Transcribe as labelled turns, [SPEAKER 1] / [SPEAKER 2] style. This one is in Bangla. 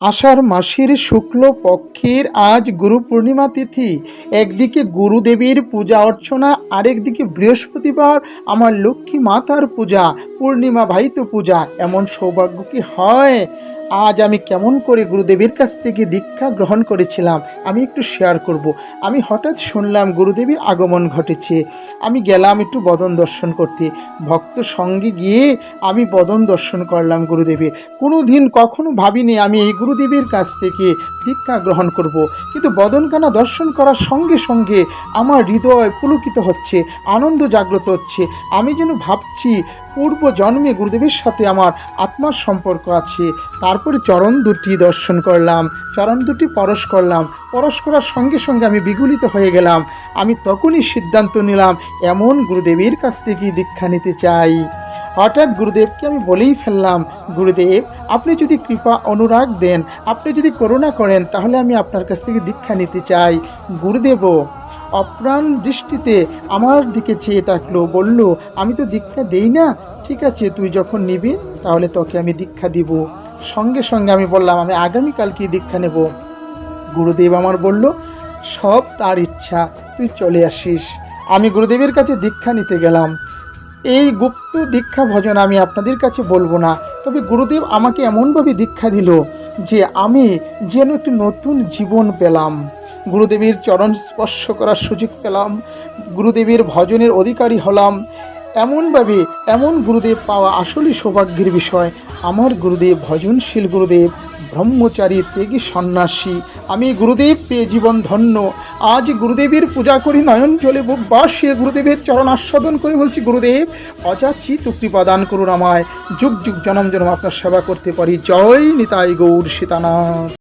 [SPEAKER 1] আষাঢ় মাসের শুক্ল পক্ষের আজ গুরু পূর্ণিমা তিথি। একদিকে গুরুদেবীর পূজা অর্চনা, আরেকদিকে বৃহস্পতিবার আমার লক্ষ্মী মাতার পূজা, পূর্ণিমা ভাইতো পূজা। এমন সৌভাগ্য কি হয়? আজ আমি কেমন করে গুরুদেবের কাছ থেকে দীক্ষা গ্রহণ করেছিলাম, আমি একটু শেয়ার করব। আমি হঠাৎ শুনলাম গুরুদেবের আগমন ঘটেছে। আমি গেলাম একটু বদন দর্শন করতে। ভক্ত সঙ্গে গিয়ে আমি বদন দর্শন করলাম গুরুদেবের। কোনো দিন কখনো ভাবিনি আমি এই গুরুদেবের কাছ থেকে দীক্ষা গ্রহণ করব। কিন্তু বদনখানা দর্শন করার সঙ্গে সঙ্গে আমার হৃদয় পুলকিত হচ্ছে, আনন্দ জাগ্রত হচ্ছে। আমি যেন ভাবছি পূর্ব জন্মে গুরুদেবের সাথে আমার আত্মার সম্পর্ক আছে। তারপরে চরণ দুটি দর্শন করলাম, চরণ দুটি পরশ করলাম, পরশ করার সঙ্গে সঙ্গে আমি বিগলিত হয়ে গেলাম। আমি তখনই সিদ্ধান্ত নিলাম, এমন গুরুদেবের কাছ থেকে দীক্ষা নিতে চাই। হঠাৎ গুরুদেবকে আমি বলেই ফেললাম, গুরুদেব, আপনি যদি কৃপা অনুরাগ দেন, আপনি যদি করুণা করেন, তাহলে আমি আপনার কাছ থেকে দীক্ষা নিতে চাই। গুরুদেবও অপ্রাণ দৃষ্টিতে আমার দিকে চেয়ে থাকল বলল, আমি তো দীক্ষা দেই না। ঠিক আছে, তুই যখন নিবি, তাহলে তোকে আমি দীক্ষা দিব। সঙ্গে সঙ্গে আমি বললাম, আমি আগামীকালকে দীক্ষা নেব। গুরুদেব আমার বলল, সব তার ইচ্ছা, তুই চলে আসিস। আমি গুরুদেবের কাছে দীক্ষা নিতে গেলাম। এই গুপ্ত দীক্ষা ভজন আমি আপনাদের কাছে বলব না। তবে গুরুদেব আমাকে এমনভাবে দীক্ষা দিল যে আমি যেন একটি নতুন জীবন পেলাম। গুরুদেবের চরণ স্পর্শ করার সুযোগ পেলাম, গুরুদেবের ভজনের অধিকারী হলাম। এমনভাবে এমন গুরুদেব পাওয়া আসলে সৌভাগ্যের বিষয়। আমার গুরুদেব ভজনশীল গুরুদেব, ব্রহ্মচারী, ত্যাগী সন্ন্যাসী। আমি গুরুদেব পেয়ে জীবন ধন্য। আজ গুরুদেবের পূজা করি, নয়ন জলে বুক বাসিয়ে গুরুদেবের চরণ আস্বাদন করে বলছি, গুরুদেব, অযাচিত কৃপা দান করুন আমায়। যুগ যুগ জনম জনম আপনার সেবা করতে পারি। জয় নিতাই গৌর সীতানাথ।